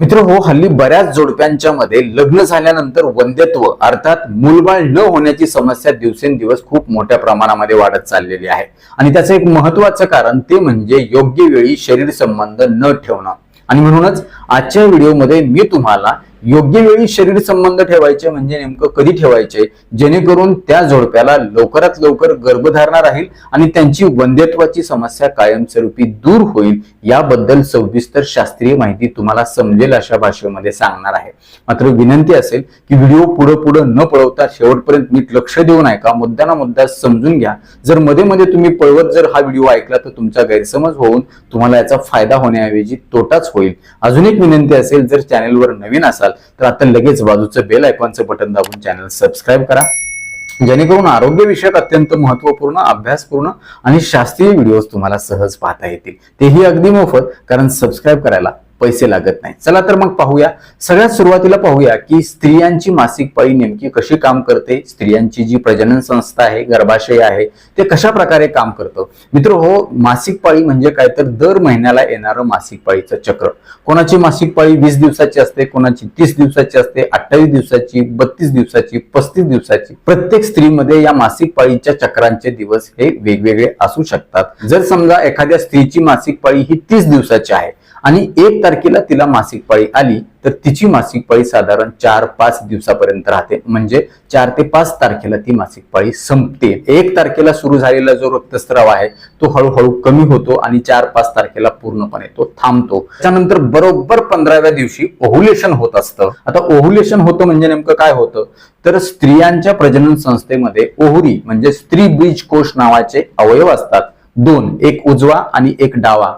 मित्र हो हल्ली बऱ्याच जोडप्यांच्या मध्ये लग्न झाल्यानंतर वंध्यत्व अर्थात मूलबाळ न होण्याची समस्या दिवसेंदिवस खूप मोठ्या प्रमाणामध्ये वाढत चाललेली आहे. आणि त्याचं एक महत्वाचं कारण ते म्हणजे योग्य वेळी शरीर संबंध न ठेवणं. आणि म्हणूनच आजच्या व्हिडिओमध्ये मी तुम्हाला योग्य वेळी शरीर संबंध ठेवायचे म्हणजे नेमकं कधी ठेवायचे? जेणेकरून त्या जोडप्याला लवकरात लवकर गर्भधारणा राहील आणि त्यांची वंध्यत्वाची समस्या कायमस्वरूपी दूर होईल याबद्दल सविस्तर शास्त्रीय माहिती तुम्हाला समजेल अशा भाषेमध्ये सांगणार आहे. मात्र विनंती असेल की व्हिडिओ पुढे पुढे न पळवता शेवटपर्यंत नीट लक्ष देऊन ऐका मुद्दा ना मुद्दा समजून घ्या. जर मध्ये मध्ये तुम्ही पळवत जर हा व्हिडिओ ऐकला तर तुमचा गैरसमज होऊन तुम्हाला याचा फायदा होण्याऐवजी तोटाच होईल. अजून एक विनंती असेल जर चॅनेलवर नवीन असाल तर आता लगेच बाजूचं बेल आयकॉनचं बटन दाबून चॅनल सबस्क्राईब करा. जेणेकरून आरोग्य विषयक अत्यंत महत्त्वपूर्ण अभ्यासपूर्ण आणि शास्त्रीय व्हिडिओज तुम्हाला सहज पाहता येतील. तेही अगदी मोफत कारण सबस्क्राईब करायला पैसे लागत नाही. चला तर मग पाहूया. सगळ्यात सुरुवातीला पाहूया की स्त्रियांची मासिक पाळी नेमकी कशी काम करते स्त्रियांची जी प्रजनन संस्था आहे गर्भाशय आहे ते कशा प्रकारे काम करतं? मित्र हो मासिक पाळी म्हणजे काय? तर दर महिन्याला येणारं मासिक पाळीचं चक्र. कोणाची मासिक पाळी वीस दिवसाची असते कोणाची तीस दिवसाची असते अठ्ठावीस दिवसाची बत्तीस दिवसाची पस्तीस दिवसाची. प्रत्येक स्त्रीमध्ये या मासिक पाळीच्या चक्रांचे दिवस हे वेगवेगळे असू शकतात. जर समजा एखाद्या स्त्रीची मासिक पाळी ही तीस दिवसाची आहे आणि एक तारखेला तिला मासिक पाळी आली तर तिची मासिक पाळी साधारण चार पाच दिवसापर्यंत राहते. म्हणजे चार ते पाच तारखेला ती मासिक पाळी संपते. एक तारखेला सुरू झालेला जो रक्तस्राव आहे तो हळूहळू कमी होतो आणि चार पाच तारखेला पूर्णपणे तो थांबतो. त्यानंतर बरोबर पंधराव्या दिवशी ओव्हुलेशन होत असतं. आता ओव्हुलेशन होतं म्हणजे नेमकं काय होतं? तर स्त्रियांच्या प्रजनन संस्थेमध्ये ओहुरी म्हणजे स्त्री बीज कोश नावाचे अवयव असतात. दोन एक उजवा आणि एक डावा.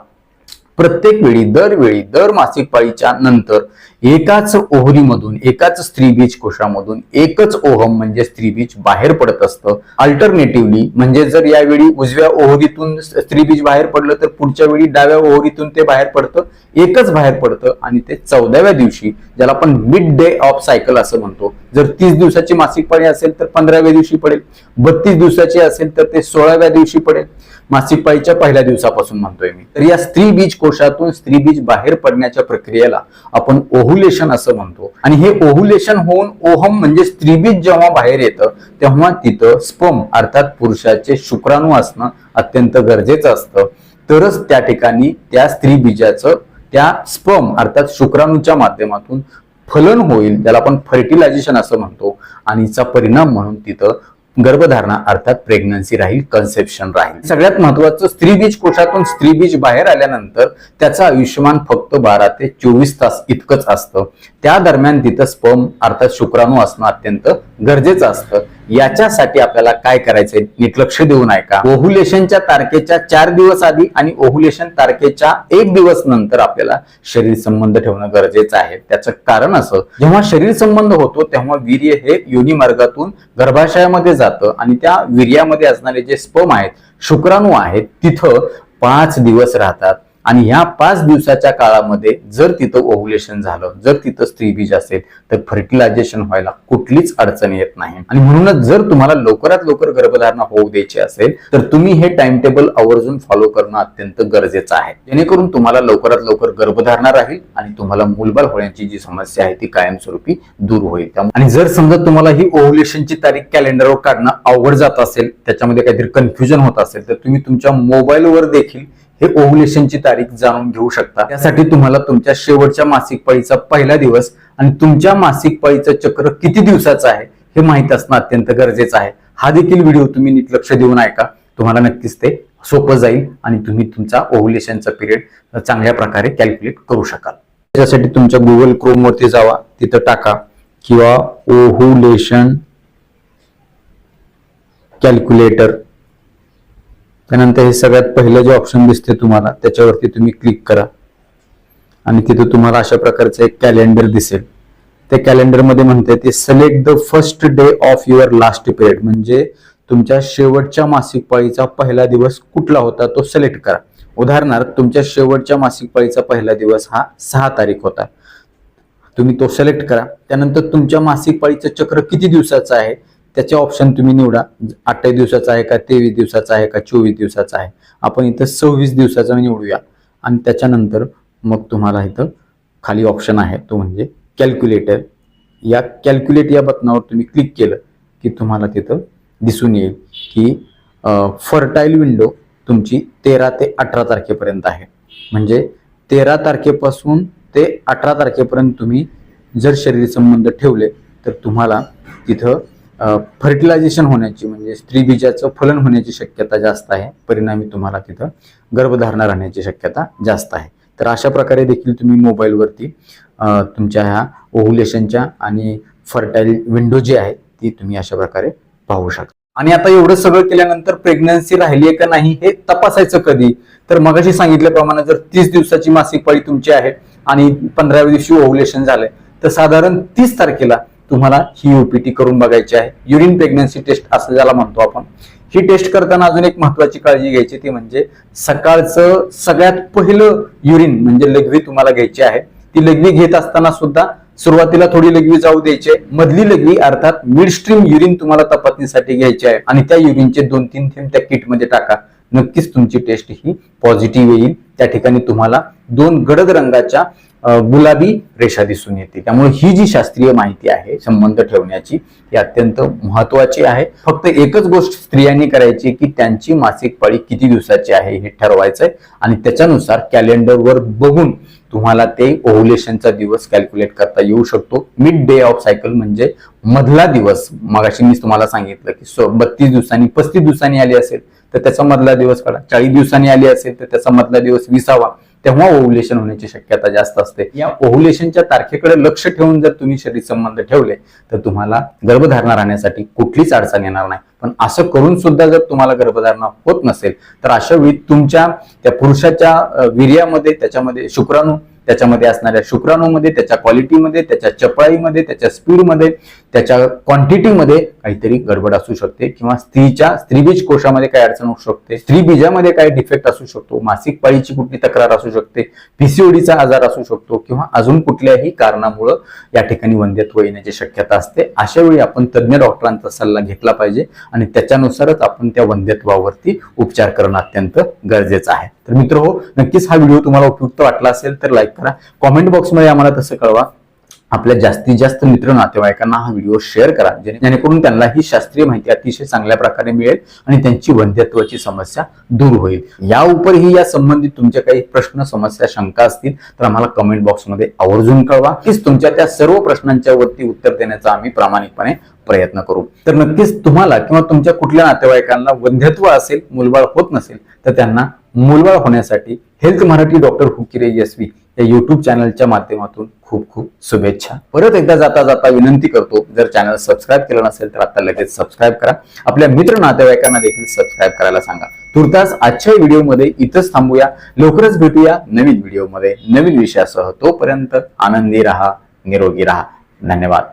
प्रत्येक वेळी दरवेळी दर मासिक पाळीच्या नंतर एकाच ओहरीमधून एकाच स्त्रीबीज कोशामधून एकच ओहम म्हणजे स्त्रीबीज बाहेर पडत असतं. अल्टरनेटिव्हली म्हणजे जर यावेळी उजव्या ओहरीतून स्त्रीबीज बाहेर पडलं तर पुढच्या वेळी डाव्या ओहरीतून ते बाहेर पडतं एकच बाहेर पडतं आणि ते चौदाव्या दिवशी ज्याला आपण मिड डे ऑफ सायकल असं म्हणतो. जर तीस दिवसाची मासिक पाळी असेल तर पंधराव्या दिवशी पडेल. बत्तीस दिवसाची असेल तर ते सोळाव्या दिवशी पडेल. मासिक पाळीच्या पहिल्या दिवसापासून म्हणतोय मी. तर या स्त्री बीज कोशातून स्त्री बीज बाहेर पडण्याच्या प्रक्रियेला आपण ओहुलेशन असं म्हणतो. आणि हे ओहुलेशन होऊन ओहम म्हणजे स्त्रीबीज जेव्हा बाहेर येतं तेव्हा तिथं स्पम अर्थात पुरुषाचे शुक्राणू असणं अत्यंत गरजेचं असतं. तरच त्या ठिकाणी त्या स्त्री बीजाचं त्या स्पम अर्थात शुक्राणूच्या माध्यमातून फलन होईल त्याला आपण फर्टिलायझेशन असं म्हणतो. आणि चा परिणाम म्हणून तिथं गर्भधारणा अर्थात प्रेग्नन्सी राहील कन्सेप्शन राहील. सगळ्यात महत्वाचं स्त्रीबीज कोशातून स्त्रीबीज बाहेर आल्यानंतर त्याचं आयुष्यमान फक्त बारा ते चोवीस तास इतकंच असतं. त्या दरम्यान तिथं स्पर्म अर्थात शुक्राणू असणं अत्यंत गरजेचं असतं. याच्यासाठी आपल्याला काय करायचंय? नीट लक्ष देऊन ऐका ओव्हुलेशनच्या तारखेच्या चार दिवस आधी आणि ओव्हुलेशन तारखेच्या एक दिवस नंतर आपल्याला शरीर संबंध ठेवणं गरजेचं आहे. त्याचं कारण असं जेव्हा शरीर संबंध होतो तेव्हा वीर्य हे योनी मार्गातून गर्भाशयामध्ये जातं आणि त्या वीर्यामध्ये असणारे जे स्पम आहेत शुक्राणू आहेत तिथं पाच दिवस राहतात. आणि ह्या पाच दिवसाच्या काळामध्ये जर तिथं ओव्हुलेशन झालं जर तिथं स्त्रीबीज असेल तर फर्टिलायझेशन व्हायला कुठलीच अडचण येत नाही. आणि म्हणूनच जर तुम्हाला लवकरात लवकर गर्भधारणा होऊ द्यायची असेल तर तुम्ही हे टाइम टेबल आवर्जून फॉलो करणं अत्यंत गरजेचं आहे. जेणेकरून तुम्हाला लवकरात लवकर गर्भधारणा राहील आणि तुम्हाला मूलबाल होण्याची जी समस्या आहे ती कायमस्वरूपी दूर होईल. त्यामुळे- आणि जर समजा तुम्हाला ही ओव्हुलेशनची तारीख कॅलेंडरवर काढणं अवघड जात असेल त्याच्यामध्ये काहीतरी कन्फ्युजन होत असेल तर तुम्ही तुमच्या मोबाईलवर देखील हे ओव्हुलेशनची तारीख जाणून घेऊ शकता. त्यासाठी तुम्हाला तुमच्या शेवटच्या मासिक पाळीचा पहिला दिवस आणि तुमच्या मासिक पाळीचं चक्र किती दिवसाचं आहे हे माहीत असणं अत्यंत गरजेचं आहे. हा देखील व्हिडिओ तुम्ही नीट लक्ष देऊन ऐका. तुम्हाला नक्कीच ते सोपं जाईल आणि तुम्ही तुमचा ओव्हुलेशनचा पिरियड चांगल्या प्रकारे कॅल्क्युलेट करू शकाल. त्याच्यासाठी तुमच्या गुगल क्रोमवरती जावा तिथं टाका किंवा ओव्हुलेशन कॅल्क्युलेटर त्यानंतर हे सगळ्यात पहिलं जे ऑप्शन दिसते तुम्हाला त्याच्यावरती तुम्ही क्लिक करा. आणि तिथे तुम्हाला अशा प्रकारचं एक कॅलेंडर दिसेल. त्या कॅलेंडरमध्ये म्हणते ते select the first day of your last period म्हणजे तुमच्या शेवटच्या मासिक पाळीचा पहिला दिवस कुठला होता तो सिलेक्ट करा. उदाहरणार्थ तुमच्या शेवटच्या मासिक पाळीचा पहिला दिवस हा सहा तारीख होता. तुम्ही तो सिलेक्ट करा. त्यानंतर तुमच्या मासिक पाळीचं चक्र किती दिवसाचं आहे? त्याचे ऑप्शन तुम्ही निवडा. अठ्ठावीस दिवसाचा आहे का तेवीस दिवसाचा आहे का चोवीस दिवसाचा आहे. आपण इथं सव्वीस दिवसाचा निवडूया. आणि त्याच्यानंतर मग तुम्हाला इथं खाली ऑप्शन आहे तो म्हणजे कॅल्क्युलेटर या कॅल्क्युलेट या बटनावर तुम्ही क्लिक केलं की तुम्हाला तिथं दिसून येईल की फर्टाईल विंडो तुमची तेरा ते अठरा तारखेपर्यंत आहे. म्हणजे तेरा तारखेपासून ते अठरा तारखेपर्यंत तुम्ही जर शरीर संबंध ठेवले तर तुम्हाला तिथं फर्टिलायझेशन होण्याची म्हणजे स्त्रीबीजाचं फलन होण्याची शक्यता जास्त आहे. परिणामी तुम्हाला तिथं गर्भधारणा राहण्याची शक्यता जास्त आहे. तर अशा प्रकारे देखील तुम्ही मोबाईलवरती तुमच्या ह्या ओव्हुलेशनच्या आणि फर्टाईल विंडो जी आहे ती तुम्ही अशा प्रकारे पाहू शकता. आणि आता एवढं सगळं केल्यानंतर प्रेग्नन्सी राहिली आहे का नाही हे तपासायचं कधी? तर मगाशी सांगितल्याप्रमाणे जर तीस दिवसाची मासिक पाळी तुमची आहे आणि पंधराव्या दिवशी ओव्हुलेशन झालंय तर साधारण तीस तारखेला तुम्हाला ही ओपीटी करून बघायची आहे. युरिन प्रेग्नन्सी टेस्ट असं ज्याला म्हणतो आपण. ही टेस्ट करताना अजून एक महत्वाची काळजी घ्यायची ती म्हणजे सकाळचं सगळ्यात पहिलं युरिन म्हणजे लघवी तुम्हाला घ्यायची आहे. ती लघवी घेत असताना सुद्धा सुरुवातीला थोडी लघवी जाऊ द्यायची. आहे मधली लघवी अर्थात मिड स्ट्रीम युरिन तुम्हाला तपासणीसाठी घ्यायची आहे. आणि त्या युरिनचे दोन तीन थेंब त्या किटमध्ये टाका. नक्कीच तुमची टेस्ट ही पॉझिटिव्ह येईल. त्या ठिकाणी तुम्हाला दोन गडद रंगाच्या गुलाबी रेषा दिसून येते. त्यामुळे ही जी शास्त्रीय माहिती आहे संबंध ठेवण्याची ही अत्यंत महत्वाची आहे. फक्त एकच गोष्ट स्त्रियांनी करायची की त्यांची मासिक पाळी किती दिवसाची आहे हे ठरवायचंय. आणि त्याच्यानुसार कॅलेंडरवर बघून तुम्हाला ते ओव्हुलेशनचा दिवस कॅल्क्युलेट करता येऊ शकतो. मिड डे ऑफ सायकल म्हणजे मधला दिवस. मगाशी मी तुम्हाला सांगितलं की बत्तीस दिवसांनी पस्तीस दिवसांनी आली असेल तर त्याचा मधला दिवस काढा. चाळीस दिवसांनी आली असेल तर त्याचा मधला दिवस विसावा. तेव्हा ओव्हुलेशन होण्याची शक्यता जास्त असते. या ओव्हुलेशनच्या तारखेकडे लक्ष ठेवून जर तुम्ही शरीर संबंध ठेवले तर तुम्हाला गर्भधारणा राहण्यासाठी कुठलीच अडचण येणार नाही. पण असं करून सुद्धा जर तुम्हाला गर्भधारणा होत नसेल तर अशा वेळी तुमच्या त्या पुरुषाच्या वीर्यामध्ये त्याच्यामध्ये शुक्राणू त्याच्यामध्ये असणाऱ्या शुक्राणूमध्ये त्याच्या क्वालिटीमध्ये त्याच्या चपळाईमध्ये त्याच्या स्पीडमध्ये त्याच्या क्वांटिटीमध्ये काहीतरी गडबड असू शकते किंवा स्त्रीच्या स्त्रीबीज कोशामध्ये काय अडचण होऊ शकते स्त्री बीजामध्ये काय डिफेक्ट असू शकतो मासिक पाळीची कुठली तक्रार असू शकते पीसीओडीचा आजार असू शकतो किंवा अजून कुठल्याही कारणामुळं या ठिकाणी वंध्यत्व येण्याची शक्यता असते. अशा वेळी आपण तज्ज्ञ डॉक्टरांचा सल्ला घेतला पाहिजे. आणि त्याच्यानुसारच आपण त्या वंध्यत्वावरती उपचार करणं अत्यंत गरजेचं आहे. तर मित्र हो नक्कीच हा व्हिडिओ तुम्हाला उपयुक्त वाटला असेल तर लाईक करा. कॉमेंट बॉक्समध्ये आम्हाला तसं कळवा. आपल्या जास्तीत जास्त मित्र नातेवाईकांना हा व्हिडिओ शेअर करा. जेणेकरून त्यांना ही शास्त्रीय माहिती अतिशय चांगल्या प्रकारे मिळेल आणि त्यांची वंध्यत्वाची समस्या दूर होईल. या उपरही या संबंधित तुमच्या काही प्रश्न समस्या शंका असतील तर आम्हाला कमेंट बॉक्समध्ये आवर्जून कळवा. तीच तुमच्या त्या सर्व प्रश्नांच्या वरती उत्तर देण्याचा आम्ही प्रामाणिकपणे प्रयत्न करू. तर नक्कीच तुम्हाला किंवा तुमच्या कुठल्या नातेवाईकांना वंध्यत्व असेल मुलबाळ होत नसेल तर त्यांना मुलबाळ होण्यासाठी हेल्थ मराठी डॉक्टर हुकिरे यशवी या युट्यूब चॅनलच्या माध्यमातून खूप खूप शुभेच्छा. परत एकदा जाता जाता विनंती करतो जर चॅनल सबस्क्राईब केलं नसेल तर आता लगेच सबस्क्राईब करा. आपल्या मित्र नातेवाईकांना देखील सबस्क्राईब करायला सांगा. तुर्तास आजच्या व्हिडिओमध्ये इथंच थांबूया. लवकरच भेटूया नवीन व्हिडिओमध्ये. नवीन विषयासह तोपर्यंत आनंदी राहा निरोगी राहा. धन्यवाद.